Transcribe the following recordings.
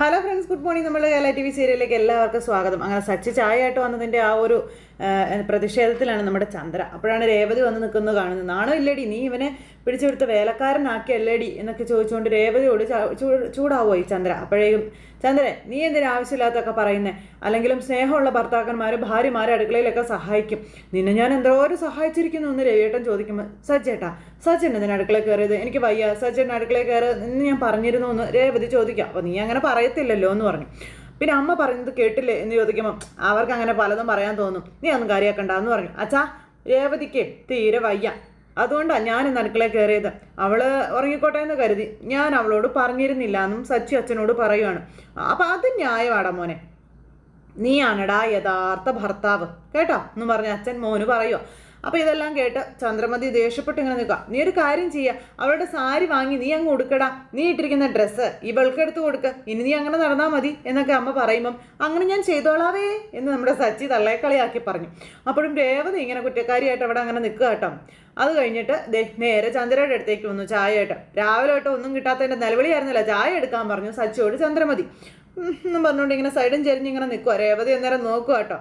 Hello friends good morning നമ്മൾ Kerala T V സീരിയലിലേക്ക് എല്ലാവർക്കും സ്വാഗതം. അങ്ങനെ സച്ചി ചായയായിട്ട് വന്നതിന്റെ ആ ഒരു പ്രതിഷേധത്തിലാണ് നമ്മുടെ ചന്ദ്ര. അപ്പോഴാണ് രേവതി വന്ന് നിൽക്കുന്നത് കാണുന്നത്. നാണോ ഇല്ലടി? നീ ഇവനെ പിടിച്ചെടുത്ത് വേലക്കാരനാക്കി അല്ലേടി എന്നൊക്കെ ചോദിച്ചുകൊണ്ട് രേവതിയോട് ചൂടാവോ ഈ ചന്ദ്ര. അപ്പോഴേക്കും ചന്ദ്രൻ നീ എന്തിനു ആവശ്യമില്ലാത്തൊക്കെ പറയുന്നേ? അല്ലെങ്കിലും സ്നേഹമുള്ള ഭർത്താക്കന്മാർ ഭാര്യമാരെ അടുക്കളയിലൊക്കെ സഹായിക്കും. നിന്നെ ഞാൻ എന്തോരം സഹായിച്ചിരിക്കുന്നു എന്ന് രവിയേട്ടൻ ചോദിക്കുമ്പോൾ സജ്ജേട്ടാ സജ്ജൻ എന്തിനാ അടുക്കളയിൽ കയറിയത് എനിക്ക് വയ്യ. സജ്ജൻ അടുക്കളയിൽ കയറി എന്ന് ഞാൻ പറഞ്ഞിരുന്നു എന്ന് രേവതി ചോദിക്കാം. അപ്പോൾ നീ അങ്ങനെ പറയത്തില്ലല്ലോ എന്ന് പറഞ്ഞു. പിന്നെ അമ്മ പറയുന്നത് കേട്ടില്ലേ എന്ന് ചോദിക്കുമ്പോൾ അവർക്ക് അങ്ങനെ പലതും പറയാൻ തോന്നും. നീ ഒന്നും കാര്യമാക്കണ്ട എന്ന് പറഞ്ഞു. അച്ഛാ രേവതിക്ക് തീരെ വയ്യ. അതുകൊണ്ടാണ് ഞാൻ അടുക്കളയിൽ കയറിയത് അവൾ ഉറങ്ങിക്കോട്ടെ എന്ന് കരുതി. ഞാൻ അവളോട് പറഞ്ഞിരുന്നില്ല എന്നും സച്ചി അച്ഛനോട് പറയുവാണ്. അപ്പം അത് ന്യായമാടാ മോനെ. നീയാണടാ യഥാർത്ഥ ഭർത്താവ്. കേട്ടോ? എന്ന് പറഞ്ഞ അച്ഛൻ മോന് പറയുക അപ്പൊ ഇതെല്ലാം കേട്ട് ചന്ദ്രമതി ദേഷ്യപ്പെട്ട് ഇങ്ങനെ നിൽക്കുക നീ ഒരു കാര്യം ചെയ്യുക അവളുടെ സാരി വാങ്ങി നീ അങ്ങ് ഉടുക്കടാ. നീ ഇട്ടിരിക്കുന്ന ഡ്രസ്സ് ഇവൾക്ക് എടുത്ത് കൊടുക്ക. ഇനി നീ അങ്ങനെ നടന്നാൽ മതി എന്നൊക്കെ അമ്മ പറയുമ്പം അങ്ങനെ ഞാൻ ചെയ്തോളാവേ എന്ന് നമ്മുടെ സച്ചി തള്ളേക്കളിയാക്കി പറഞ്ഞു. അപ്പോഴും രേവതി ഇങ്ങനെ കുറ്റക്കാരിയായിട്ട് അവിടെ അങ്ങനെ നിൽക്കുക കേട്ടോ. അത് കഴിഞ്ഞിട്ട് ദേ നേരെ ചന്ദ്രയുടെ അടുത്തേക്ക് വന്നു ചായ കേട്ടോ. രാവിലെ തൊട്ട് ഒന്നും കിട്ടാത്തതിന്റെ നിലവിളിയായിരുന്നില്ല. ചായ എടുക്കാൻ പറഞ്ഞു സച്ചിയോട് ചന്ദ്രമതി. എന്നും പറഞ്ഞുകൊണ്ട് ഇങ്ങനെ സൈഡും ചെരിഞ്ഞ് ഇങ്ങനെ നിൽക്കുക രേവതി അന്നേരം നോക്കുക കേട്ടോ.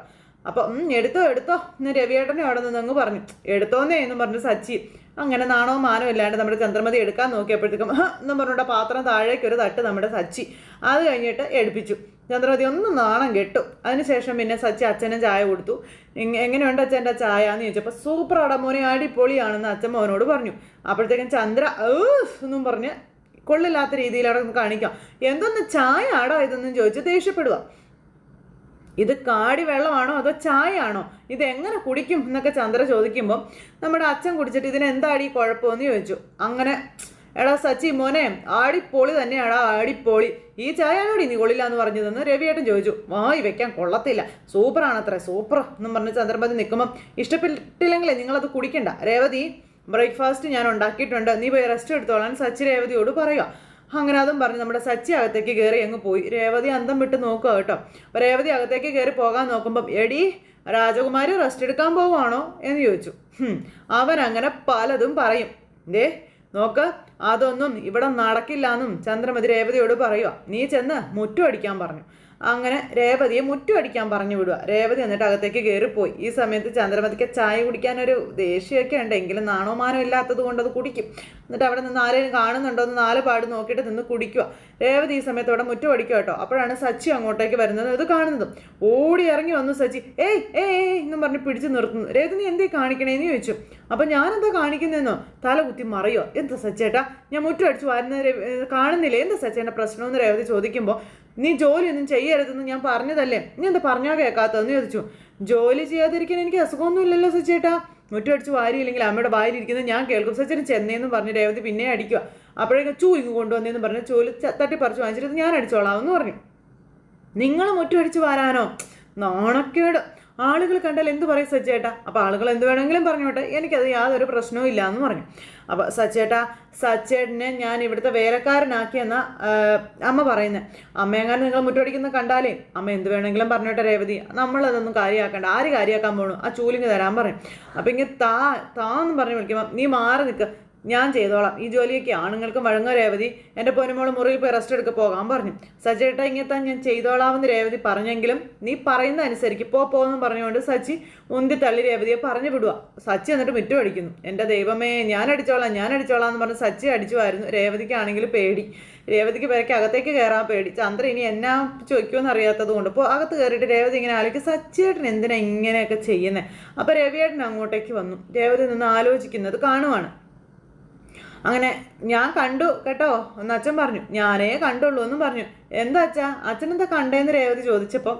അപ്പോൾ ഉം എടുത്തോ എടുത്തോ. എന്ന് രവിയേട്ടനെ അവിടെ നിന്ന് അങ്ങ് പറഞ്ഞു. എടുത്തോന്നേ എന്ന് പറഞ്ഞു സച്ചി. അങ്ങനെ നാണോ മാനോ ഇല്ലാണ്ട് നമ്മുടെ ചന്ദ്രമതി എടുക്കാൻ നോക്കിയപ്പോഴത്തേക്കും എന്നും പറഞ്ഞുകൊണ്ട് പാത്രം താഴേക്ക് ഒരു തട്ട് നമ്മുടെ സച്ചി. അത് കഴിഞ്ഞിട്ട് എടുപ്പിച്ചു. ചന്ദ്രമതി ഒന്ന് നാണം കെട്ടു. അതിനുശേഷം പിന്നെ സച്ചി അച്ഛനും ചായ കൊടുത്തു. "എങ്ങ- എങ്ങനെയുണ്ട് അച്ഛന്റെ ചായ എന്ന് ചോദിച്ചപ്പോൾ സൂപ്പർ അടമോനെ അടിപൊളിയാണെന്ന് അച്ഛൻ മോനോട് പറഞ്ഞു. അപ്പോഴത്തേക്കും ചന്ദ്ര എന്നും പറഞ്ഞ് കൊള്ളില്ലാത്ത രീതിയിൽ അവിടെ കാണിക്കാം. എന്തൊന്ന് ചായ ആടാ ഇതെന്നും ചോദിച്ച് ദേഷ്യപ്പെടുക ഇത് കാടി വെള്ളമാണോ അതോ ചായയാണോ? ഇത് എങ്ങനെ കുടിക്കും എന്നൊക്കെ ചന്ദ്ര ചോദിക്കുമ്പോൾ നമ്മുടെ അച്ഛൻ കുടിച്ചിട്ട് ഇതിന് എന്താടി കുഴപ്പമെന്ന് ചോദിച്ചു. അങ്ങനെ എടാ സച്ചി മോനെ ആടിപ്പൊളി തന്നെയാടാ ആടിപ്പൊളി. ഈ ചായയാണോടി നീ കൊള്ളില്ല എന്ന് പറഞ്ഞതെന്ന് രവിയേട്ടൻ ചോദിച്ചു. വായി വെക്കാൻ കൊള്ളത്തില്ല. സൂപ്പറാണത്രേ സൂപ്പർ എന്നും പറഞ്ഞ് ചന്ദ്രപതി നിൽക്കുമ്പം ഇഷ്ടപ്പെട്ടില്ലെങ്കിലേ നിങ്ങളത് കുടിക്കണ്ട. രേവതി ബ്രേക്ക്ഫാസ്റ്റ് ഞാൻ ഉണ്ടാക്കിയിട്ടുണ്ട്. നീ പോയി റെസ്റ്റ് എടുത്തോളാൻ സച്ചി രേവതിയോട് പറയുക അങ്ങനെ അതും പറഞ്ഞ് നമ്മുടെ സച്ചി അകത്തേക്ക് കയറി അങ്ങ് പോയി. രേവതി അന്തം വിട്ട് നോക്കുക കേട്ടോ. അപ്പോൾ രേവതി അകത്തേക്ക് കയറി പോകാൻ നോക്കുമ്പം എടി രാജകുമാരി റെസ്റ്റ് എടുക്കാൻ പോവാണോ എന്ന് ചോദിച്ചു. അവൻ അങ്ങനെ പലതും പറയും. ദേ നോക്ക് അതൊന്നും ഇവിടെ നടക്കില്ല എന്നും ചന്ദ്രമതി രേവതിയോട് പറയുക നീ ചെന്ന് മുറ്റം അടിക്കാൻ പറഞ്ഞു. അങ്ങനെ രേവതിയെ മുറ്റു അടിക്കാൻ പറഞ്ഞു വിടുക. രേവതി എന്നിട്ട് അകത്തേക്ക് കയറിപ്പോയി. ഈ സമയത്ത് ചന്ദ്രമതിക്ക് ചായ കുടിക്കാനൊരു ദേഷ്യമൊക്കെ ഉണ്ട് എങ്കിലും നാണോമാനം ഇല്ലാത്തത് കൊണ്ട് അത് കുടിക്കും. എന്നിട്ട് അവിടെ നിന്ന് ആരെയും കാണുന്നുണ്ടോ എന്ന് നാല് പാട് നോക്കിയിട്ട് നിന്ന് കുടിക്കുക. രേവതി ഈ സമയത്ത് അവിടെ മുറ്റം അടിക്കുക കേട്ടോ. അപ്പോഴാണ് സച്ചി അങ്ങോട്ടേക്ക് വരുന്നത് ഇത് കാണുന്നതും. ഓടി ഇറങ്ങി വന്നു സച്ചി. ഏയ് ഏയ് എന്നും പറഞ്ഞ് പിടിച്ച് നിർത്തുന്നു. രേവതി നീ എന്തേ കാണിക്കണേന്ന് ചോദിച്ചു. അപ്പം ഞാനെന്താ കാണിക്കുന്നതെന്നോ തല കുത്തി മറിയോ എന്താ സച്ചേട്ടാ? ഞാൻ മുറ്റം അടിച്ചു വരുന്ന കാണുന്നില്ലേ? എന്താ സച്ചേട്ടന്റെ പ്രശ്നമെന്ന് രേവതി ചോദിക്കുമ്പോൾ നീ ജോലിയൊന്നും ചെയ്യരുതെന്ന് ഞാൻ പറഞ്ഞതല്ലേ? നീ എന്താ പറഞ്ഞാൽ കേൾക്കാത്തതെന്ന് ചോദിച്ചു. ജോലി ചെയ്യാതിരിക്കാൻ എനിക്ക് അസുഖമൊന്നും ഇല്ലല്ലോ സച്ചേട്ടാ മുറ്റം അടിച്ച് വാരിയില്ലെങ്കിൽ അമ്മയുടെ വായിലിരിക്കുന്നത് ഞാൻ കേൾക്കും. സച്ചേട്ടൻ ചെന്നേന്ന് പറഞ്ഞ് രേവതി പിന്നെ അടിക്കുക അപ്പോഴേക്കും ചൂ ഇങ്ങ് കൊണ്ടുവന്നേന്ന് പറഞ്ഞ് ചൂൽ തട്ടി പറിച്ചു വാങ്ങിച്ചിട്ട് ഞാൻ അടിച്ചോളാം എന്ന് പറഞ്ഞു. നിങ്ങൾ മുറ്റം അടിച്ച് വാരാനോ? നാണക്കേട്. ആളുകൾ കണ്ടാൽ എന്ത് പറയും സച്ചേട്ടാ അപ്പോൾ ആളുകൾ എന്ത് വേണമെങ്കിലും പറഞ്ഞോട്ടെ. എനിക്കത് യാതൊരു പ്രശ്നവും ഇല്ല എന്ന് പറഞ്ഞു. അപ്പോൾ സച്ചേട്ടാ സച്ചേട്ടനെ ഞാൻ ഇവിടുത്തെ വേലക്കാരനാക്കിയെന്ന അമ്മ പറയുന്നത് അമ്മയെങ്ങാനും നിങ്ങൾ മുറ്റടിക്കുന്ന കണ്ടാലേ അമ്മ എന്ത് വേണമെങ്കിലും പറഞ്ഞോട്ടെ രേവതി. നമ്മളതൊന്നും കാര്യമാക്കണ്ട ആര് കാര്യമാക്കാൻ പോകണു ആ ചൂലിങ് തരാൻ പറയും. അപ്പം ഇങ്ങനെ താ താന്ന് പറഞ്ഞ് വിളിക്കുമ്പോൾ നീ മാറി നിൽക്കുക ഞാൻ ചെയ്തോളാം. ഈ ജോലിയൊക്കെ ആണുങ്ങൾക്കും വഴങ്ങോ രേവതി. എന്റെ പൊന്നുമോൾ മുറിയിൽ പോയി റെസ്റ്റ് എടുക്കാൻ പോകാൻ പറഞ്ഞു. സജിയേട്ട ഇങ്ങെത്താൻ ഞാൻ ചെയ്തോളാമെന്ന് രേവതി പറഞ്ഞെങ്കിലും നീ പറയുന്ന അനുസരിച്ച് പോ പോകുമെന്ന് പറഞ്ഞുകൊണ്ട് സച്ചി ഉന്തി തള്ളി രേവതിയെ പറഞ്ഞു വിടുക സച്ചി എന്നിട്ട് മുറ്റം അടിക്കുന്നു. എന്റെ ദൈവമേ ഞാൻ അടിച്ചോളാം ഞാൻ അടിച്ചോളാം എന്ന് പറഞ്ഞ് സച്ചി അടിച്ചുമായിരുന്നു രേവതിക്കാണെങ്കിൽ പേടി. രേവതിക്ക് പേരയ്ക്ക് അകത്തേക്ക് കയറാൻ പേടി. ചന്ദ്ര ഇനി എന്നാ ചോദിക്കുമെന്ന് അറിയാത്തത് കൊണ്ട് ഇപ്പോൾ അകത്ത് കയറിയിട്ട് രേവതി ഇങ്ങനെ ആലോചിക്കും സച്ചിയേട്ടൻ എന്തിനാ ഇങ്ങനെയൊക്കെ ചെയ്യുന്നത് അപ്പോൾ രവിയേട്ടൻ അങ്ങോട്ടേക്ക് വന്നു. രേവതി നിന്ന് ആലോചിക്കുന്നത് കാണുവാണ്. അങ്ങനെ ഞാൻ കണ്ടു കേട്ടോ എന്ന് അച്ഛൻ പറഞ്ഞു. ഞാനേ കണ്ടുള്ളൂ എന്നും പറഞ്ഞു. എന്താ അച്ഛാ? അച്ഛൻ എന്താ കണ്ടേന്ന് രേവതി ചോദിച്ചപ്പോൾ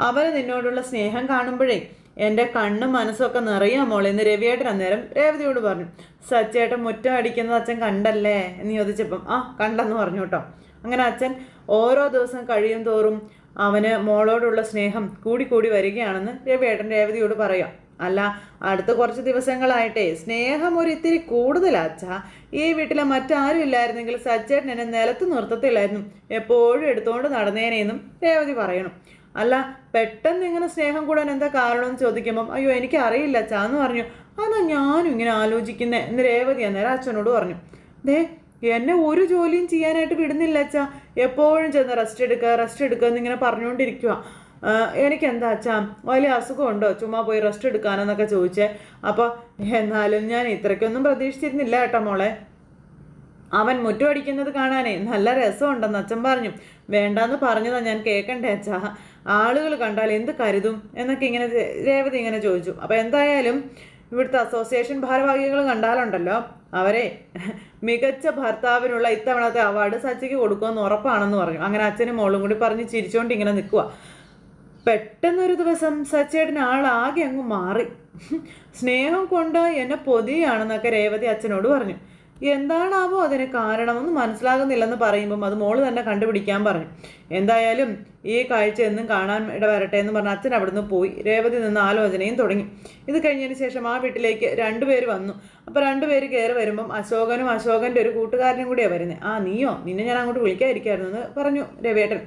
അവൻ നിന്നോടുള്ള സ്നേഹം കാണുമ്പോഴേ എന്റെ കണ്ണും മനസ്സൊക്കെ നിറയാ മോളെ എന്ന് രവിയേട്ടൻ അന്നേരം രേവതിയോട് പറഞ്ഞു. സച്ചേട്ടൻ മുറ്റം അടിക്കുന്നത് അച്ഛൻ കണ്ടല്ലേ? എന്ന് ചോദിച്ചപ്പം ആ കണ്ടെന്ന് പറഞ്ഞു കേട്ടോ. അങ്ങനെ അച്ഛൻ ഓരോ ദിവസം കഴിയും തോറും അവന് മോളോടുള്ള സ്നേഹം കൂടി കൂടി വരികയാണെന്ന് രവിയേട്ടൻ രേവതിയോട് പറയാം. അല്ല അടുത്ത കുറച്ച് ദിവസങ്ങളായിട്ടേ. സ്നേഹം ഒരു ഇത്തിരി കൂടുതലാച്ചാ ഈ വീട്ടിലെ മറ്റാരും ഇല്ലായിരുന്നെങ്കിൽ സച്ചേട്ടൻ എന്നെ നിലത്ത് നിർത്തത്തില്ലായിരുന്നു. എപ്പോഴും എടുത്തുകൊണ്ട് നടന്നേനെയെന്നും രേവതി പറയണം. അല്ല പെട്ടെന്ന് ഇങ്ങനെ സ്നേഹം കൂടാൻ എന്താ കാരണം എന്ന് ചോദിക്കുമ്പം അയ്യോ എനിക്ക് അറിയില്ല അച്ഛാ എന്ന് പറഞ്ഞു. അതാ ഞാനും ഇങ്ങനെ ആലോചിക്കുന്നേ എന്ന് രേവതി അന്നേരം അച്ഛനോട് പറഞ്ഞു. ദേ എന്നെ ഒരു ജോലിയും ചെയ്യാനായിട്ട് വിടുന്നില്ല അച്ഛാ. എപ്പോഴും ചെന്ന് റെസ്റ്റ് എടുക്കുക റെസ്റ്റ് എടുക്കുക എന്നിങ്ങനെ പറഞ്ഞുകൊണ്ടിരിക്കുക എനിക്ക് എന്താ അച്ഛാ വലിയ അസുഖമുണ്ടോ? ചുമ്മാ പോയി റെസ്റ്റ് എടുക്കാനെന്നൊക്കെ ചോദിച്ചേ. അപ്പോൾ എന്നാലും ഞാൻ ഇത്രയ്ക്കൊന്നും പ്രതീക്ഷിച്ചിരുന്നില്ല കേട്ടോ മോളെ. അവൻ മുറ്റുമടിക്കുന്നത് കാണാനേ നല്ല രസമുണ്ടെന്ന് അച്ഛൻ പറഞ്ഞു. വേണ്ടാന്ന് പറഞ്ഞതാ ഞാൻ കേൾക്കണ്ടേ അച്ഛാ. ആളുകൾ കണ്ടാൽ എന്ത് കരുതും എന്നൊക്കെ ഇങ്ങനെ രേവതി ഇങ്ങനെ ചോദിച്ചു. അപ്പോൾ എന്തായാലും ഇവിടുത്തെ അസോസിയേഷൻ ഭാരവാഹികൾ കണ്ടാലുണ്ടല്ലോ. അവരെ മികച്ച ഭർത്താവിനുള്ള ഇത്തവണത്തെ അവാർഡ് സച്ചിക്ക് കൊടുക്കുമെന്ന് ഉറപ്പാണെന്ന് പറഞ്ഞു. അങ്ങനെ അച്ഛനും മോളും കൂടി പറഞ്ഞ് ചിരിച്ചുകൊണ്ട് ഇങ്ങനെ നിൽക്കുക പെട്ടെന്നൊരു ദിവസം സച്ചേട്ടൻ ആളാകെ അങ്ങ് മാറി. സ്നേഹം കൊണ്ട് എന്നെ പൊതിയാണെന്നൊക്കെ രേവതി അച്ഛനോട് പറഞ്ഞു. എന്താണാവോ അതിന് കാരണമെന്ന് മനസ്സിലാകുന്നില്ലെന്ന് പറയുമ്പം അത് മോൾ തന്നെ കണ്ടുപിടിക്കാൻ പറഞ്ഞു. എന്തായാലും ഈ കാഴ്ച എന്നും കാണാൻ ഇടവരട്ടെ എന്ന് പറഞ്ഞ അച്ഛൻ അവിടുന്ന് പോയി. രേവതി നിന്ന് ആലോചനയും തുടങ്ങി. ഇത് കഴിഞ്ഞതിന് ശേഷം ആ വീട്ടിലേക്ക് രണ്ടുപേര് വന്നു. അപ്പോൾ രണ്ടുപേര് കയറി വരുമ്പം അശോകനും അശോകന്റെ ഒരു കൂട്ടുകാരനും കൂടിയാണ് വരുന്നത് ആ നീയോ? നിന്നെ ഞാൻ അങ്ങോട്ട് വിളിക്കാതിരിക്കായിരുന്നു എന്ന് പറഞ്ഞു രവിയേട്ടൻ.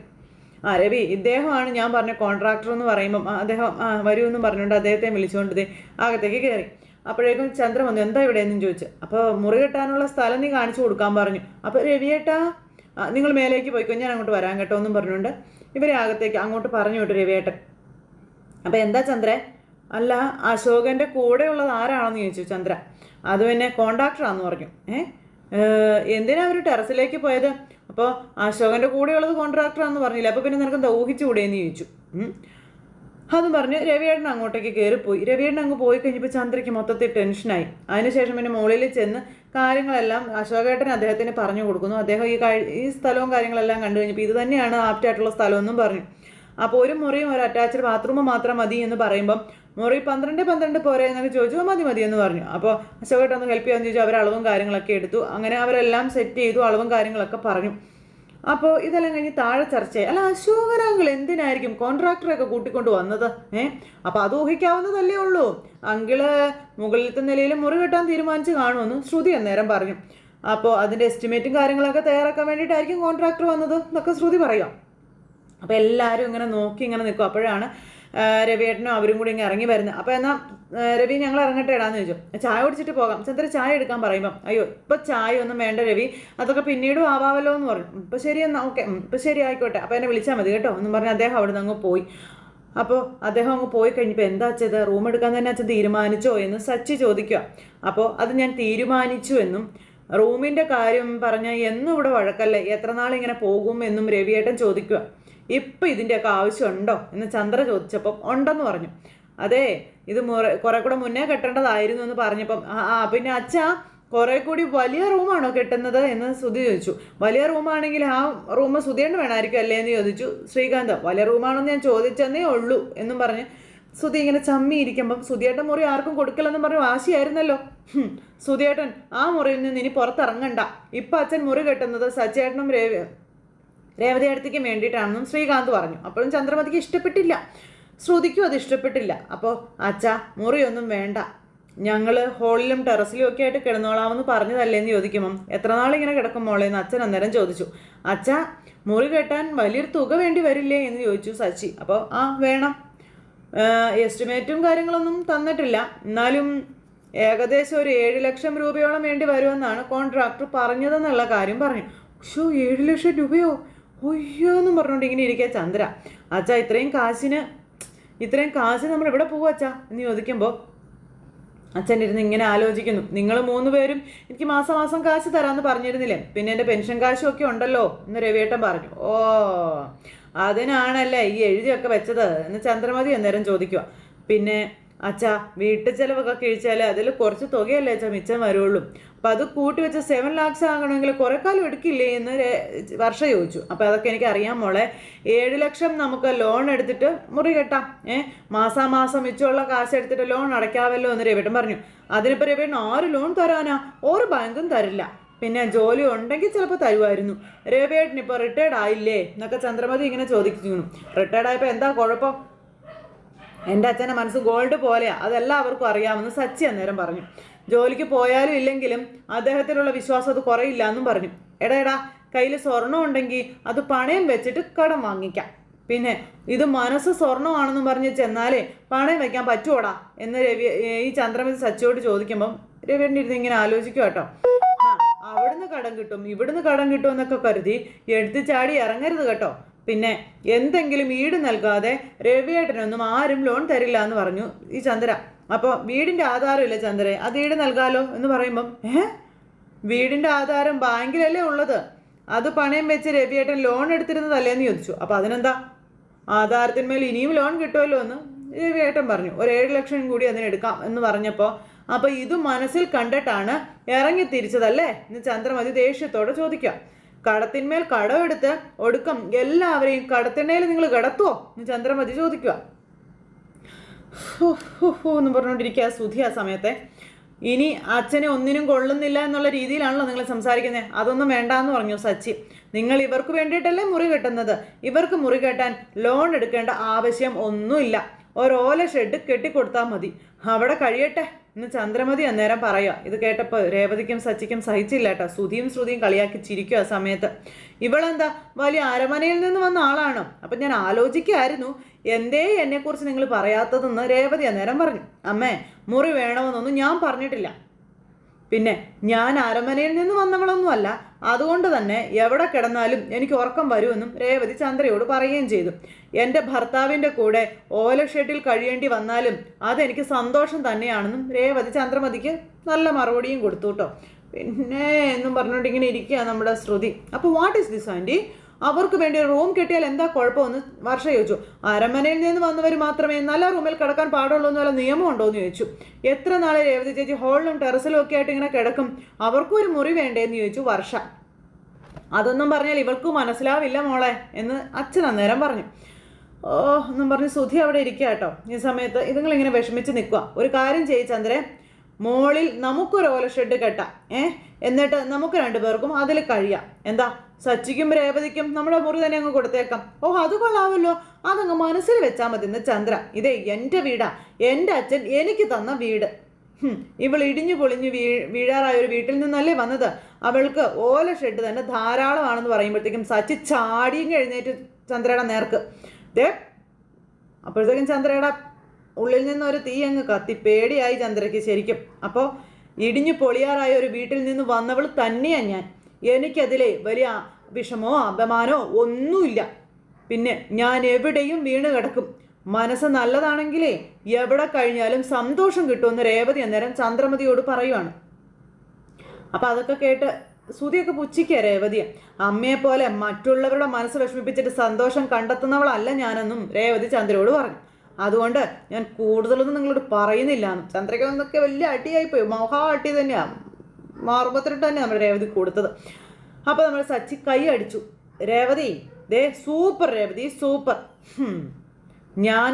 ആ രവി ഇദ്ദേഹമാണ് ഞാൻ പറഞ്ഞ കോൺട്രാക്ടർ എന്ന് പറയുമ്പം അദ്ദേഹം വരൂ എന്ന് പറഞ്ഞുകൊണ്ട് അദ്ദേഹത്തെ വിളിച്ചുകൊണ്ട് അകത്തേക്ക് കയറി അപ്പോഴേക്കും ചന്ദ്രൻ വന്നു എന്താ ഇവിടെ? എന്നും ചോദിച്ചു. അപ്പോൾ മുറി കെട്ടാനുള്ള സ്ഥലം നീ കാണിച്ചു കൊടുക്കാൻ പറഞ്ഞു. അപ്പോൾ രവിയേട്ടാ നിങ്ങൾ മേലേക്ക് പോയിക്കോ ഞാൻ അങ്ങോട്ട് വരാൻ കേട്ടോ എന്നും പറഞ്ഞുകൊണ്ട് ഇവരെ അകത്തേക്ക് അങ്ങോട്ട് പറഞ്ഞു വിട്ടു രവിയേട്ടൻ. അപ്പോൾ എന്താ ചന്ദ്ര? അല്ല അശോകന്റെ കൂടെയുള്ളത് ആരാണെന്ന് ചോദിച്ചു ചന്ദ്ര. അത് പിന്നെ കോണ്ടാക്ടറാന്ന് പറഞ്ഞു. ഏഹ്, എന്തിനാ അവർ ടെറസിലേക്ക് പോയത്? അപ്പോൾ അശോകന്റെ കൂടെയുള്ളത് കോൺട്രാക്ടറാണെന്ന് പറഞ്ഞില്ല? അപ്പോൾ പിന്നെ നിനക്ക് എന്താ ഊഹിച്ചുകൂടെയെന്ന് ചോദിച്ചു. അതും പറഞ്ഞ് രവിയേട്ടൻ അങ്ങോട്ടേക്ക് കയറിപ്പോയി. രവിയേട്ടൻ അങ്ങ് പോയി കഴിഞ്ഞപ്പോൾ ചന്ദ്രയ്ക്ക് മൊത്തത്തിൽ ടെൻഷനായി അതിനുശേഷം പിന്നെ മുകളിൽ ചെന്ന് കാര്യങ്ങളെല്ലാം അശോകേട്ടൻ അദ്ദേഹത്തിന് പറഞ്ഞു കൊടുക്കുന്നു. അദ്ദേഹം ഈ ഈ സ്ഥലവും കാര്യങ്ങളെല്ലാം കണ്ടു കഴിഞ്ഞപ്പോൾ ഇത് തന്നെയാണ് ആപ്റ്റായിട്ടുള്ള സ്ഥലമെന്നും പറഞ്ഞു. അപ്പോൾ ഒരു മുറിയും ഒരു അറ്റാച്ച്ഡ് ബാത്റൂമും മാത്രം മതി എന്ന് പറയുമ്പം മുറി പന്ത്രണ്ട് പന്ത്രണ്ട് പോരെ എന്നൊക്കെ ചോദിച്ചു മതി മതി എന്ന് പറഞ്ഞു. അപ്പോൾ അശോകേട്ടൻ ഒന്ന് ഹെൽപ്പ് ചെയ്യാമെന്ന് ചോദിച്ചു അവർ അളവും കാര്യങ്ങളൊക്കെ എടുത്തു. അങ്ങനെ അവരെല്ലാം സെറ്റ് ചെയ്തു അളവും കാര്യങ്ങളൊക്കെ പറഞ്ഞു. അപ്പോൾ ഇതെല്ലാം കഴിഞ്ഞ് താഴെ ചർച്ചയായി. അല്ല അശോകരാങ്കൾ എന്തിനായിരിക്കും കോൺട്രാക്ടറൊക്കെ കൂട്ടിക്കൊണ്ട് വന്നത്? ഏ? അപ്പോൾ അത് ഊഹിക്കാവുന്നതല്ലേ ഉള്ളൂ. അങ്കിൾ മുകളിലത്തെ നിലയിൽ മുറി കെട്ടാൻ തീരുമാനിച്ച് കാണുമെന്ന് ശ്രുതി അന്നേരം പറഞ്ഞു. അപ്പോൾ അതിന്റെ എസ്റ്റിമേറ്റും കാര്യങ്ങളൊക്കെ തയ്യാറാക്കാൻ വേണ്ടിയിട്ടായിരിക്കും കോൺട്രാക്ടർ വന്നത് എന്നൊക്കെ ശ്രുതി പറയാം. അപ്പോൾ എല്ലാവരും ഇങ്ങനെ നോക്കി ഇങ്ങനെ നിൽക്കും. അപ്പോഴാണ് രവിയേട്ടനും അവരും കൂടി ഇങ്ങനെ ഇറങ്ങി വരുന്നത് അപ്പോൾ എന്നാൽ രവി ഞങ്ങൾ ഇറങ്ങട്ടെ ഇടാന്ന് ചോദിച്ചു. ചായ കുടിച്ചിട്ട് പോകാം. ചന്ദ്ര ചായ എടുക്കാൻ പറയുമ്പം അയ്യോ ഇപ്പം ചായ ഒന്നും വേണ്ട രവി. അതൊക്കെ പിന്നീടും ആവാമല്ലോ എന്ന് പറഞ്ഞു. ഇപ്പം ശരി എന്നാൽ ഓക്കെ. ഇപ്പം ശരി ആയിക്കോട്ടെ. അപ്പോൾ എന്നെ വിളിച്ചാൽ മതി കേട്ടോ. എന്ന് പറഞ്ഞ് അദ്ദേഹം അവിടെ നിന്ന് അങ്ങ് പോയി. അപ്പോൾ അദ്ദേഹം അങ്ങ് പോയി കഴിഞ്ഞപ്പോൾ എന്താ അച്ഛത് റൂം എടുക്കാൻ തന്നെ അച്ഛൻ തീരുമാനിച്ചോ എന്ന് സച്ചി ചോദിക്കുക അപ്പോൾ അത് ഞാൻ തീരുമാനിച്ചു എന്നും റൂമിന്റെ കാര്യം പറഞ്ഞാൽ എന്നും ഇവിടെ വഴക്കല്ലേ? എത്ര നാളിങ്ങനെ പോകും എന്നും രവിയേട്ടൻ ചോദിക്കുക ഇപ്പം ഇതിന്റെയൊക്കെ ആവശ്യമുണ്ടോ എന്ന് ചന്ദ്ര ചോദിച്ചപ്പം ഉണ്ടെന്ന് പറഞ്ഞു. അതെ ഇത് കുറെ കൂടെ മുന്നേ കെട്ടേണ്ടതായിരുന്നു എന്ന് പറഞ്ഞപ്പം ആ പിന്നെ അച്ഛാ കുറെ കൂടി വലിയ റൂമാണോ കെട്ടുന്നത് എന്ന് സുധി ചോദിച്ചു. വലിയ റൂമാണെങ്കിൽ ആ റൂം സുധിയേണ്ട വേണമായിരിക്കും അല്ലേ എന്ന് ചോദിച്ചു. ശ്രീകാന്ത് വലിയ റൂമാണെന്ന് ഞാൻ ചോദിച്ചെന്നേ ഉള്ളൂ എന്നും പറഞ്ഞ് സുധി ഇങ്ങനെ ചമ്മി ഇരിക്കുമ്പം സുധിയേട്ടൻ മുറി ആർക്കും കൊടുക്കില്ലെന്നും പറഞ്ഞു വാശിയായിരുന്നല്ലോ. ശ്രുതിയേട്ടൻ ആ മുറിയിൽ നിന്ന് ഇനി പുറത്തിറങ്ങണ്ട. ഇപ്പം അച്ഛൻ മുറി കെട്ടുന്നത് സച്ചേട്ടനും രവി രേവതി അടുത്തേക്ക് വേണ്ടിയിട്ടാണെന്നും ശ്രീകാന്ത് പറഞ്ഞു. അപ്പോഴും ചന്ദ്രമതിക്ക് ഇഷ്ടപ്പെട്ടില്ല. ശ്രുതിക്കും അത് ഇഷ്ടപ്പെട്ടില്ല. അപ്പോൾ അച്ഛാ മുറിയൊന്നും വേണ്ട. ഞങ്ങൾ ഹോളിലും ടെറസിലും ഒക്കെ ആയിട്ട് കിടന്നോളാമെന്ന് പറഞ്ഞതല്ലേ എന്ന് ചോദിക്കുമ്പം എത്ര നാളിങ്ങനെ കിടക്കും മോളെ എന്ന് അച്ഛൻ അന്നേരം ചോദിച്ചു. അച്ഛ മുറി കെട്ടാൻ വലിയൊരു തുക വേണ്ടി വരില്ലേ? എന്ന് ചോദിച്ചു സച്ചി. അപ്പോൾ ആ വേണം. എസ്റ്റിമേറ്റും കാര്യങ്ങളൊന്നും തന്നിട്ടില്ല. എന്നാലും ഏകദേശം ഒരു ഏഴ് ലക്ഷം രൂപയോളം വേണ്ടി വരുമെന്നാണ് കോൺട്രാക്ടർ പറഞ്ഞതെന്നുള്ള കാര്യം പറഞ്ഞു. ഷോ ഏഴ് ലക്ഷം രൂപയോ? ഒയ്യോ എന്ന് പറഞ്ഞുകൊണ്ട് ഇങ്ങനെ ഇരിക്കുക ചന്ദ്ര. അച്ഛാ ഇത്രയും കാശിന് ഇത്രയും കാശ് നമ്മൾ എവിടെ പോവും അച്ഛാ? എന്ന് ചോദിക്കുമ്പോൾ അച്ഛൻ ഇരുന്ന് ഇങ്ങനെ ആലോചിക്കുന്നു. നിങ്ങൾ മൂന്ന് പേരും എനിക്ക് മാസം മാസം കാശ് തരാമെന്ന് പറഞ്ഞിരുന്നില്ലേ? പിന്നെ എന്റെ പെൻഷൻ കാശും ഒക്കെ ഉണ്ടല്ലോ എന്ന് രവിയേട്ടൻ പറഞ്ഞു. ഓ അതിനാണല്ലേ ഈ എഴുതിയൊക്കെ വെച്ചത്? എന്ന് ചന്ദ്രമതി അന്നേരം ചോദിക്കുക പിന്നെ അച്ഛാ വീട്ടു ചെലവൊക്കെ കഴിച്ചാൽ അതിൽ കുറച്ച് തുകയല്ലേ അച്ഛാ മിച്ചം വരുള്ളൂ. അപ്പം അത് കൂട്ടി വെച്ച സെവൻ ലാക്സ് ആകണമെങ്കിൽ കുറേ കാലം എടുക്കില്ലേ എന്ന് വർഷം ചോദിച്ചു. അപ്പം അതൊക്കെ എനിക്ക് അറിയാം മോളെ. ഏഴ് ലക്ഷം നമുക്ക് ലോൺ എടുത്തിട്ട് മുറി കെട്ടാം. ഏ മാസാമാസം മിച്ചമുള്ള കാശ് എടുത്തിട്ട് ലോൺ അടയ്ക്കാമല്ലോ എന്ന് രവിട്ടൻ പറഞ്ഞു. അതിനിപ്പോൾ രവിട്ടൻ ആര് ലോൺ തരാനാ? ഒരു ബാങ്കും തരില്ല. പിന്നെ ജോലി ഉണ്ടെങ്കിൽ ചിലപ്പോൾ തരുമായിരുന്നു. രവേട്ടൻ ഇപ്പോൾ റിട്ടയർഡ് ആയില്ലേ എന്നൊക്കെ ചന്ദ്രമതി ഇങ്ങനെ ചോദിക്കുന്നു. റിട്ടയർഡ് ആയപ്പോൾ എന്താ കുഴപ്പം? എന്റെ അച്ഛന്റെ മനസ്സ് ഗോൾഡ് പോലെയാ. അതെല്ലാവർക്കും അറിയാമെന്ന് സച്ചി അന്നേരം പറഞ്ഞു. ജോലിക്ക് പോയാലും ഇല്ലെങ്കിലും അദ്ദേഹത്തിലുള്ള വിശ്വാസം അത് കുറയില്ല എന്നും പറഞ്ഞു. എടാ എടാ കയ്യിൽ സ്വർണം ഉണ്ടെങ്കിൽ അത് പണയം വെച്ചിട്ട് കടം വാങ്ങിക്കാം. പിന്നെ ഇത് മനസ്സ് സ്വർണമാണെന്നും പറഞ്ഞ് ചെന്നാലേ പണയം വെക്കാൻ പറ്റുമോടാ എന്ന് രവി ഈ ചന്ദ്രമതി സച്ചിയോട് ചോദിക്കുമ്പം രവിയുടെ ഇരുന്ന് ഇങ്ങനെ ആലോചിക്കുക കേട്ടോ. അവിടുന്ന് കടം കിട്ടും ഇവിടുന്ന് കടം കിട്ടും എന്നൊക്കെ കരുതി എടുത്തു ചാടി ഇറങ്ങരുത് കേട്ടോ. പിന്നെ എന്തെങ്കിലും ഈട് നൽകാതെ രവിയേട്ടനൊന്നും ആരും ലോൺ തരില്ല എന്ന് പറഞ്ഞു ഈ ചന്ദ്ര. അപ്പോൾ വീടിന്റെ ആധാരമില്ല ചന്ദ്രേ അത് ഈട് നൽകാലോ എന്ന് പറയുമ്പം ഏ? വീടിന്റെ ആധാരം ബാങ്കിലല്ലേ ഉള്ളത്? അത് പണയം വെച്ച് രവിയേട്ടൻ ലോൺ എടുത്തിരുന്നതല്ലേ? എന്ന് ചോദിച്ചു. അപ്പോൾ അതിനെന്താ? ആധാരത്തിന്മേൽ ഇനിയും ലോൺ കിട്ടുമല്ലോ എന്ന് രവിയേട്ടൻ പറഞ്ഞു. ഒരു ഏഴ് ലക്ഷം കൂടി അതിനെടുക്കാം എന്ന് പറഞ്ഞപ്പോൾ അപ്പോൾ ഇത് മനസ്സിൽ കണ്ടിട്ടാണ് ഇറങ്ങി തിരിച്ചതല്ലേ? എന്ന് ചന്ദ്രമതി ദേഷ്യത്തോടെ ചോദിക്കാം കടത്തിന്മേൽ കടമെടുത്ത് ഒടുക്കം എല്ലാവരെയും കടത്തിണ്ണയിൽ നിങ്ങൾ കിടത്തുവോ? എന്ന് ചന്ദ്രമതി ചോദിക്കുക. എന്ന് പറഞ്ഞുകൊണ്ടിരിക്കുക സുധി ആ സമയത്തെ. ഇനി അച്ഛനെ ഒന്നിനും കൊള്ളുന്നില്ല എന്നുള്ള രീതിയിലാണല്ലോ നിങ്ങൾ സംസാരിക്കുന്നത് അതൊന്നും വേണ്ട എന്ന് പറഞ്ഞു സച്ചി. നിങ്ങൾ ഇവർക്ക് വേണ്ടിയിട്ടല്ലേ മുറി കെട്ടുന്നത്? ഇവർക്ക് മുറി കെട്ടാൻ ലോൺ എടുക്കേണ്ട ആവശ്യം ഒന്നുമില്ല. ഒരോല ഷെഡ് കെട്ടിക്കൊടുത്താൽ മതി. അവിടെ കഴിയട്ടെ. എന്ന് ചന്ദ്രമതി അന്നേരം പറയുക ഇത് കേട്ടപ്പോൾ രേവതിക്കും സച്ചിക്കും സഹിച്ചില്ല കേട്ടോ ശ്രുതിയും ശ്രുതിയും കളിയാക്കി ചിരിക്കും ആ സമയത്ത്. ഇവളെന്താ വലിയ അരമനയിൽ നിന്ന് വന്ന ആളാണ്? അപ്പം ഞാൻ ആലോചിക്കായിരുന്നു എന്തേ എന്നെക്കുറിച്ച് നിങ്ങൾ പറയാത്തതെന്ന് രേവതി അന്നേരം പറഞ്ഞു. അമ്മേ മുറി വേണമെന്നൊന്നും ഞാൻ പറഞ്ഞിട്ടില്ല. പിന്നെ ഞാൻ അരമനയിൽ നിന്ന് വന്നവളൊന്നുമല്ല അതുകൊണ്ട് തന്നെ എവിടെ കിടന്നാലും എനിക്ക് ഉറക്കം വരുമെന്നും രേവതി ചന്ദ്രയോട് പറയുകയും ചെയ്തു. എന്റെ ഭർത്താവിന്റെ കൂടെ ഓല ഷെഡിൽ കഴിയേണ്ടി വന്നാലും അതെനിക്ക് സന്തോഷം തന്നെയാണെന്നും രേവതി ചന്ദ്രമതിക്ക് നല്ല മറുപടിയും കൊടുത്തു കേട്ടോ. പിന്നെ എന്നും പറഞ്ഞുകൊണ്ട് ഇങ്ങനെ ഇരിക്കുക നമ്മുടെ ശ്രുതി. അപ്പോൾ വാട്ട് ഈസ് ദിസ് ആന്റി അവർക്ക് വേണ്ടി റൂം കിട്ടിയാൽ എന്താ കുഴപ്പമെന്ന് വർഷ ചോദിച്ചു. അരമനയിൽ നിന്ന് വന്നവർ മാത്രമേ നല്ല റൂമിൽ കിടക്കാൻ പാടുള്ളൂ എന്നുള്ള നിയമം നിയമമുണ്ടോ എന്ന് ചോദിച്ചു. എത്ര നാളെ രേവതി ചേച്ചി ഹോളിലും ടെറസിലും ഒക്കെ ആയിട്ട് ഇങ്ങനെ കിടക്കും? അവർക്കും ഒരു മുറി വേണ്ടേ എന്ന് ചോദിച്ചു വർഷ. അതൊന്നും പറഞ്ഞാൽ ഇവൾക്ക് മനസ്സിലാവില്ല മോളെ എന്ന് അച്ഛൻ അന്നേരം പറഞ്ഞു. ഓ എന്നും പറഞ്ഞ് സുധി അവിടെ ഇരിക്കുക കേട്ടോ. ഈ സമയത്ത് ഇതുങ്ങളിങ്ങനെ വിഷമിച്ച് നിൽക്കുക ഒരു കാര്യം ചെയ്യ് ചന്ദ്രേ. മോളിൽ നമുക്കൊരു ഓല ഷെഡ് കെട്ടാം. ഏ? എന്നിട്ട് നമുക്ക് രണ്ടുപേർക്കും അതിൽ കഴിയാം. എന്താ? സച്ചിക്കും രേവതിക്കും നമ്മുടെ മുറി തന്നെ അങ്ങ് കൊടുത്തേക്കാം. ഓ അത് കൊള്ളാമല്ലോ. അതങ്ങ് മനസ്സിൽ വെച്ചാൽ മതി എന്ന് ചന്ദ്ര. ഇതേ എന്റെ വീടാ. എന്റെ അച്ഛൻ എനിക്ക് തന്ന വീട്. ഇവൾ ഇടിഞ്ഞു പൊളിഞ്ഞു വീ വീഴാറായ ഒരു വീട്ടിൽ നിന്നല്ലേ വന്നത്? അവൾക്ക് ഓല ഷെഡ് തന്നെ ധാരാളമാണെന്ന് പറയുമ്പോഴത്തേക്കും സച്ചി ചാടിയും കഴിഞ്ഞേറ്റ് ചന്ദ്രയുടെ നേർക്ക്. ദേ അപ്പോഴത്തേക്കും ചന്ദ്രയുടെ ഉള്ളിൽ നിന്ന് ഒരു തീ അങ്ങ് കത്തി പേടിയായി ചന്ദ്രയ്ക്ക് ശരിക്കും. അപ്പോൾ ഇടിഞ്ഞു പൊളിയാറായ ഒരു വീട്ടിൽ നിന്ന് വന്നവൾ തന്നെയാണ് ഞാൻ. എനിക്കതിലെ വലിയ വിഷമോ അപമാനോ ഒന്നുമില്ല. പിന്നെ ഞാൻ എവിടെയും വീണ് കിടക്കും. മനസ്സ് നല്ലതാണെങ്കിലേ എവിടെ കഴിഞ്ഞാലും സന്തോഷം കിട്ടുമെന്ന് രേവതി അന്നേരം ചന്ദ്രമതിയോട് പറയുവാണ്. അപ്പം അതൊക്കെ കേട്ട് സുതിയൊക്കെ പുച്ഛിക്കുക രേവതിയെ. അമ്മയെ പോലെ മറ്റുള്ളവരുടെ മനസ്സ് വിഷമിപ്പിച്ചിട്ട് സന്തോഷം കണ്ടെത്തുന്നവളല്ല ഞാനെന്നും രേവതി ചന്ദ്രയോട് പറഞ്ഞു. അതുകൊണ്ട് ഞാൻ കൂടുതലൊന്നും നിങ്ങളോട് പറയുന്നില്ല. ചന്ദ്രിക എന്നൊക്കെ വലിയ അടിയായിപ്പോയി. മഹാ അടി തന്നെയാണ് മാർബത്തിലിട്ട് തന്നെ നമ്മൾ രേവതി കൊടുത്തത്. അപ്പോൾ നമ്മൾ സച്ചി കൈ അടിച്ചു. രേവതി ദേ സൂപ്പർ രേവതി സൂപ്പർ. ഞാൻ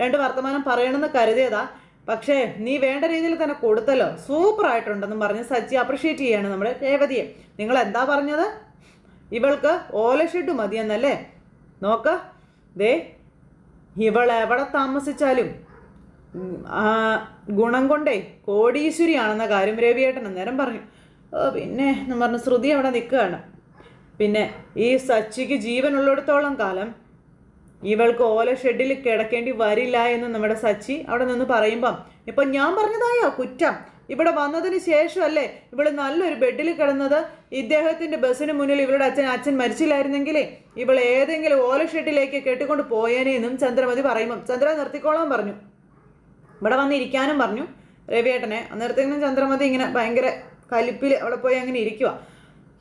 രണ്ട് വർത്തമാനം പറയണമെന്ന് കരുതിയതാ. പക്ഷേ നീ വേണ്ട രീതിയിൽ തന്നെ കൊടുത്തല്ലോ. സൂപ്പർ ആയിട്ടുണ്ടെന്നും പറഞ്ഞ് സച്ചി അപ്രിഷ്യേറ്റ് ചെയ്യാണ് നമ്മുടെ രേവതിയെ. നിങ്ങൾ എന്താ പറഞ്ഞത്? ഇവൾക്ക് ഓല ഷെഡ് മതിയെന്നല്ലേ? നോക്ക്. ദേ ഇവൾ എവിടെ താമസിച്ചാലും ഗുണം കൊണ്ടേ കോടീശ്വരിയാണെന്ന കാര്യം രവിയേട്ടൻ അന്നേരം പറഞ്ഞു. പിന്നെ എന്ന് പറഞ്ഞ് ശ്രുതി അവിടെ നിൽക്കുകയാണ്. പിന്നെ ഈ സച്ചിക്ക് ജീവനുള്ളിടത്തോളം കാലം ഇവൾക്ക് ഓല ഷെഡിൽ കിടക്കേണ്ടി വരില്ല എന്ന് നമ്മുടെ സച്ചി അവിടെ നിന്ന് പറയുമ്പം ഇപ്പം ഞാൻ പറഞ്ഞതായോ കുറ്റം? ഇവിടെ വന്നതിന് ശേഷമല്ലേ ഇവൾ നല്ലൊരു ബെഡിൽ കിടന്നത്? ഇദ്ദേഹത്തിന്റെ ബസ്സിന് മുന്നിൽ ഇവളുടെ അച്ഛൻ അച്ഛൻ മരിച്ചില്ലായിരുന്നെങ്കിലേ ഇവൾ ഏതെങ്കിലും ഓല ഷെഡിലേക്ക് കെട്ടിക്കൊണ്ട് പോയേനേന്നും ചന്ദ്രമതി പറയുമ്പം. ചന്ദ്ര നിർത്തിക്കോളാൻ പറഞ്ഞു. ഇവിടെ വന്നിരിക്കാനും പറഞ്ഞു. രവിയേട്ടനെ അന്നേരത്തേക്കും ചന്ദ്രമതി ഇങ്ങനെ ഭയങ്കര കലിപ്പിൽ അവിടെ പോയി അങ്ങനെ ഇരിക്കുക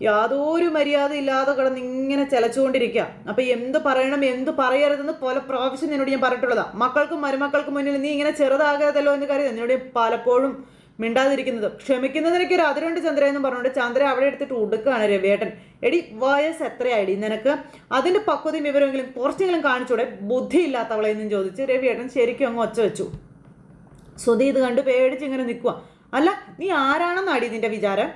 യാതൊരു മര്യാദ ഇല്ലാതെ കിടന്ന് ഇങ്ങനെ ചിലച്ചുകൊണ്ടിരിക്കുക അപ്പം എന്ത് പറയണം എന്ത് പറയരുതെന്ന് പല പ്രാവശ്യം നിന്നോട് ഞാൻ പറഞ്ഞിട്ടുള്ളതാ. മക്കൾക്കും മരുമക്കൾക്കും മുന്നിൽ നീ ഇങ്ങനെ ചെറുതാകരുതല്ലോ എന്ന് കരുതി. നിന്നോട് പലപ്പോഴും മിണ്ടാതിരിക്കുന്നത്. ക്ഷമിക്കുന്നതിനൊക്കെ ഒരു അതിരുണ്ട് ചന്ദ്ര എന്ന് പറഞ്ഞുകൊണ്ട് ചന്ദ്ര അവിടെ എടുത്തിട്ട് ഉടുക്കുകയാണ് രവിയേട്ടൻ. എടി വയസ്സ് എത്രയായിടി? നിനക്ക് അതിന്റെ പക്വതയും വിവരമെങ്കിലും കുറച്ചെങ്കിലും കാണിച്ചൂടെ? ബുദ്ധിയില്ലാത്തവളെ എന്നും ചോദിച്ച് രവിയേട്ടൻ ശരിക്കും അങ്ങ് ഒച്ച വെച്ചു. സുധി ഇത് കണ്ട് പേടിച്ച് ഇങ്ങനെ നിൽക്കുക അല്ല നീ ആരാണെന്നാടി നിന്റെ വിചാരം?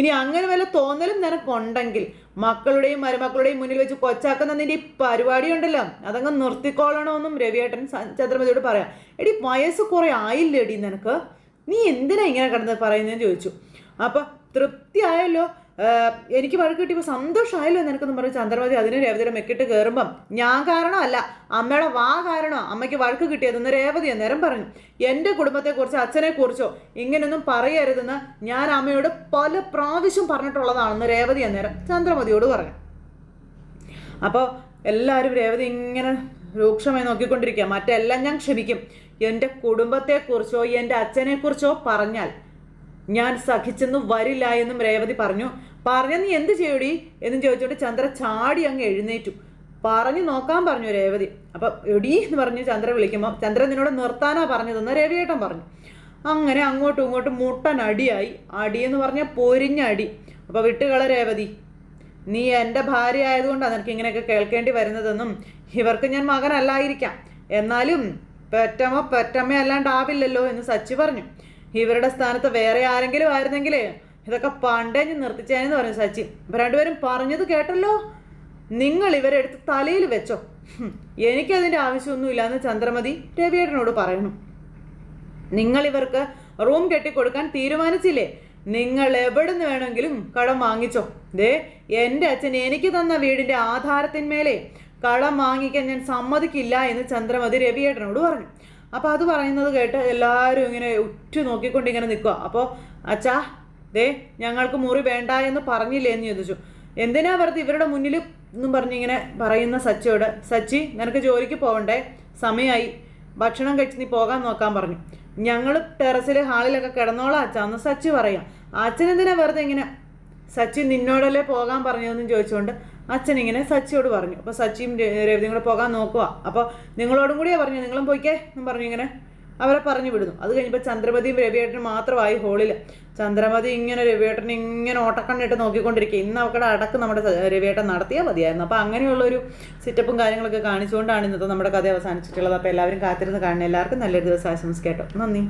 ഇനി അങ്ങനെ വല്ല തോന്നലും നിനക്കുണ്ടെങ്കിൽ മക്കളുടെയും മരുമക്കളുടെയും മുന്നിൽ വെച്ച് കൊച്ചാക്കുന്ന നിന്റെ ഈ പരിപാടി ഉണ്ടല്ലോ അതങ്ങ് നിർത്തിക്കോളണമെന്നും രവിയേട്ടൻ ചന്ദ്രമതിയോട് പറയാം. എടി വയസ്സ് കുറെ ആയില്ലേടി നിനക്ക്? നീ എന്തിനാ ഇങ്ങനെ കിടന്ന് പറയുന്നതെന്ന് ചോദിച്ചു. അപ്പോൾ തൃപ്തിയായല്ലോ. എനിക്ക് വഴക്ക് കിട്ടിയപ്പോൾ സന്തോഷമായല്ലോ നിനക്കെന്ന് പറഞ്ഞ് ചന്ദ്രമതി അതിന് രേവതിയുടെ മെക്കിട്ട് കയറുമ്പം ഞാൻ കാരണമല്ല അമ്മയുടെ വാ കാരണം അമ്മയ്ക്ക് വഴക്ക് കിട്ടിയതെന്ന് രേവതി അന്നേരം പറഞ്ഞു. എന്റെ കുടുംബത്തെക്കുറിച്ച് അച്ഛനെക്കുറിച്ചോ ഇങ്ങനെയൊന്നും പറയരുതെന്ന് ഞാൻ അമ്മയോട് പല പ്രാവശ്യം പറഞ്ഞിട്ടുള്ളതാണെന്ന് രേവതി അന്നേരം ചന്ദ്രമതിയോട് പറഞ്ഞു. അപ്പോൾ എല്ലാവരും രേവതി ഇങ്ങനെ രൂക്ഷമായി നോക്കിക്കൊണ്ടിരിക്കുക. മറ്റെല്ലാം ഞാൻ ക്ഷമിക്കും. എന്റെ കുടുംബത്തെക്കുറിച്ചോ എന്റെ അച്ഛനെക്കുറിച്ചോ പറഞ്ഞാൽ ഞാൻ സഹിച്ചെന്ന് വരില്ല എന്നും രേവതി പറഞ്ഞു. പറഞ്ഞ നീ എന്ത് ചെയ്യൂടി? എന്നും ചോദിച്ചോണ്ട് ചന്ദ്ര ചാടി അങ്ങ് എഴുന്നേറ്റു. പറഞ്ഞു നോക്കാൻ പറഞ്ഞു രേവതി. അപ്പൊ എടീ എന്ന് പറഞ്ഞു ചന്ദ്ര വിളിക്കുമ്പോൾ ചന്ദ്രൻ നിന്നോട് നിർത്താനാ പറഞ്ഞതെന്ന് രവിയേട്ടൻ പറഞ്ഞു. അങ്ങനെ അങ്ങോട്ടും ഇങ്ങോട്ടും മുട്ടൻ അടിയായി. അടിയെന്ന് പറഞ്ഞാൽ പൊരിഞ്ഞ അടി. അപ്പൊ വിട്ടുകള രേവതി. നീ എന്റെ ഭാര്യ ആയതുകൊണ്ടാണ് നിനക്ക് ഇങ്ങനെയൊക്കെ കേൾക്കേണ്ടി വരുന്നതെന്നും ഇവർക്ക് ഞാൻ മകനല്ലായിരിക്കാം. എന്നാലും പെറ്റമ്മ പെറ്റമ്മ അല്ലാണ്ട് ആവില്ലല്ലോ എന്ന് സച്ചി പറഞ്ഞു. ഇവരുടെ സ്ഥാനത്ത് വേറെ ആരെങ്കിലും ആയിരുന്നെങ്കിൽ ഇതൊക്കെ പണ്ടേ ഞാൻ നിർത്തിച്ചേനെന്ന് പറഞ്ഞു സച്ചി. രണ്ടുപേരും പറഞ്ഞത് കേട്ടല്ലോ? നിങ്ങൾ ഇവരെ എടുത്ത് തലയിൽ വെച്ചോ. എനിക്കതിന്റെ ആവശ്യമൊന്നുമില്ല എന്ന് ചന്ദ്രമതി രവിയേട്ടനോട് പറയണം നിങ്ങൾ ഇവർക്ക് റൂം കെട്ടിക്കൊടുക്കാൻ തീരുമാനിച്ചില്ലേ? നിങ്ങൾ എവിടുന്ന് വേണമെങ്കിലും കടം വാങ്ങിച്ചോ. ദേ എന്റെ അച്ഛൻ എനിക്ക് തന്ന വീടിന്റെ ആധാരത്തിന്മേലെ കടം വാങ്ങിക്കാൻ ഞാൻ സമ്മതിക്കില്ല എന്ന് ചന്ദ്രമതി രവിയേട്ടനോട് പറഞ്ഞു. അപ്പോൾ അത് പറയുന്നത് കേട്ട് എല്ലാവരും ഇങ്ങനെ ഉറ്റു നോക്കിക്കൊണ്ട് ഇങ്ങനെ നിൽക്കുക അപ്പോൾ അച്ഛാ ദേ ഞങ്ങൾക്ക് മുറി വേണ്ട എന്ന് പറഞ്ഞില്ലേ? എന്ന് ചോദിച്ചു. എന്തിനാ വെറുതെ ഇവരുടെ മുന്നിൽ എന്നും പറഞ്ഞിങ്ങനെ പറയുന്ന സച്ചിയോട്? സച്ചി നിനക്ക് ജോലിക്ക് പോകണ്ടേ സമയമായി ഭക്ഷണം കഴിച്ച് നീ പോകാൻ നോക്കാൻ പറഞ്ഞു. ഞങ്ങൾ ടെറസിൽ ഹാളിലൊക്കെ കിടന്നോളാം അച്ഛാ. എന്ന് സച്ചി പറയാം. അച്ഛനെന്തിനാ വെറുതെ ഇങ്ങനെ? സച്ചി നിന്നോടല്ലേ പോകാൻ പറഞ്ഞതെന്നും ചോദിച്ചുകൊണ്ട് അച്ഛൻ ഇങ്ങനെ സച്ചിയോട് പറഞ്ഞു. അപ്പോൾ സച്ചിയും രവി കൂടെ പോകാൻ നോക്കുക അപ്പോൾ നിങ്ങളോടും കൂടിയാ പറഞ്ഞു നിങ്ങളും പോയിക്കേ എന്നും പറഞ്ഞു ഇങ്ങനെ അവരെ പറഞ്ഞു വിടുന്നു. അത് കഴിഞ്ഞപ്പോൾ ചന്ദ്രമതിയും രവിയേട്ടനും മാത്രമായി ഹോളിൽ ചന്ദ്രമതി ഇങ്ങനെ രവിയേട്ടനെ ഇങ്ങനെ ഓട്ടക്കണ്ണിട്ട് നോക്കിക്കൊണ്ടിരിക്കുക ഇന്ന് അവക്കടെ അടക്ക് നമ്മുടെ രവിയേട്ടൻ നടത്തിയാൽ മതിയായിരുന്നു. അപ്പോൾ അങ്ങനെയുള്ളൊരു സിറ്റപ്പും കാര്യങ്ങളൊക്കെ കാണിച്ചുകൊണ്ടാണ് ഇന്നത്തെ നമ്മുടെ കഥ അവസാനിച്ചിട്ടുള്ളത്. അപ്പോൾ എല്ലാവരും കാത്തിരുന്ന് കാണുന്ന എല്ലാവർക്കും നല്ലൊരു ദിവസം ആശംസിക്കട്ടോ. നന്ദി.